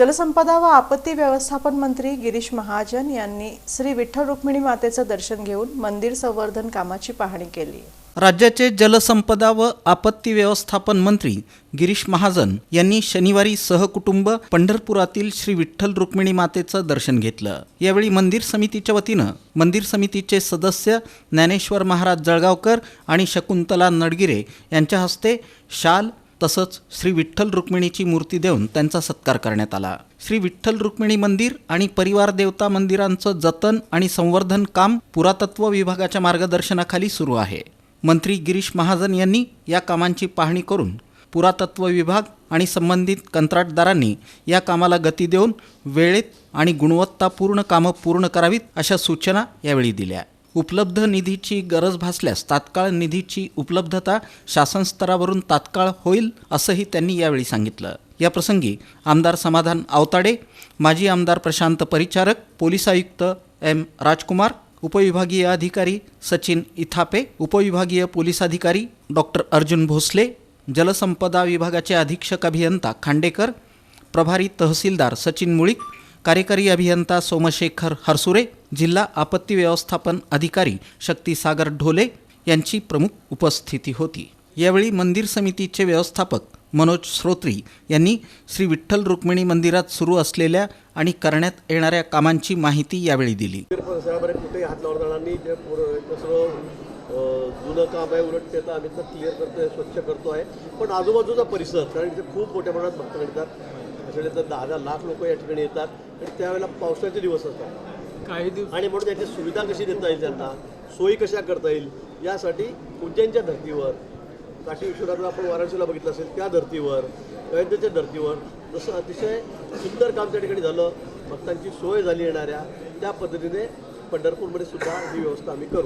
जलसंपदा व आपत्ती व्यवस्थापन मंत्री गिरीश महाजन यांनी श्री विठ्ठल रुक्मिणी मातेचं दर्शन घेऊन मंदिर संवर्धन कामाची पाहणी केली. राज्याचे जलसंपदा व आपत्ती व्यवस्थापन मंत्री गिरीश महाजन यांनी शनिवारी सहकुटुंब पंढरपुरातील श्री विठ्ठल रुक्मिणी मातेचं दर्शन घेतलं. यावेळी मंदिर समितीच्या वतीनं मंदिर समितीचे सदस्य ज्ञानेश्वर महाराज जळगावकर आणि शकुंतला नडगिरे यांच्या हस्ते शाल तसंच श्री विठ्ठल रुक्मिणीची मूर्ती देऊन त्यांचा सत्कार करण्यात आला. श्री विठ्ठल रुक्मिणी मंदिर आणि परिवार देवता मंदिरांचं जतन आणि संवर्धन काम पुरातत्व विभागाच्या मार्गदर्शनाखाली सुरू आहे. मंत्री गिरीश महाजन यांनी या कामांची पाहणी करून पुरातत्व विभाग आणि संबंधित कंत्राटदारांनी या कामाला गती देऊन वेळेत आणि गुणवत्तापूर्ण कामं पूर्ण करावीत अशा सूचना यावेळी दिल्या. उपलब्ध निधीची गरज भासल्यास तात्काळ निधीची उपलब्धता शासन स्तरावरून तात्काळ होईल असंही त्यांनी यावेळी सांगितलं. या प्रसंगी आमदार समाधान आवताडे माजी आमदार प्रशांत परिचारक पोलीस आयुक्त एम राजकुमार उपविभागीय अधिकारी सचिन इथापे उपविभागीय पोलीस अधिकारी डॉक्टर अर्जुन भोसले जलसंपदा विभागाचे अधीक्षक अभियंता खांडेकर प्रभारी तहसीलदार सचिन मुळीक कार्यकारी अभियंता सोमशेखर हरसुरे जिल्हा आपत्ती व्यवस्थापन अधिकारी शक्तीसागर ढोले यांची प्रमुख उपस्थिती होती. यावेळी मंदिर समितीचे व्यवस्थापक मनोज श्रोत्री यांनी श्री विठ्ठल रुक्मिणी मंदिरात सुरू असलेल्या आणि करण्यात येणाऱ्या कामांची माहिती यावेळी दिली. कुठेही जुनं काम आहे उलट ते आम्ही तर क्लिअर करतोय स्वच्छ करतो आहे पण आजूबाजूचा परिसर कारण इथे खूप मोठ्या प्रमाणात भक्त येतात असे तर दहा दहा लाख लोक या ठिकाणी येतात. आणि त्यावेळेला पावसाचे दिवस असतात. काही दिवस आणि म्हणून त्याची सुविधा कशी देता येईल त्यांना? सोयी कशा करता येईल? यासाठी उज्जैनच्या धर्तीवर? काशी विश्वनाथला आपण वाराणसीला बघितलं असेल त्या धर्तीवर अयोध्येच्या धर्तीवर जसं अतिशय सुंदर काम त्या ठिकाणी झालं भक्तांची सोय झाली येणाऱ्या त्या पद्धतीने पंढरपूरमध्ये सुद्धा ही व्यवस्था आम्ही करू.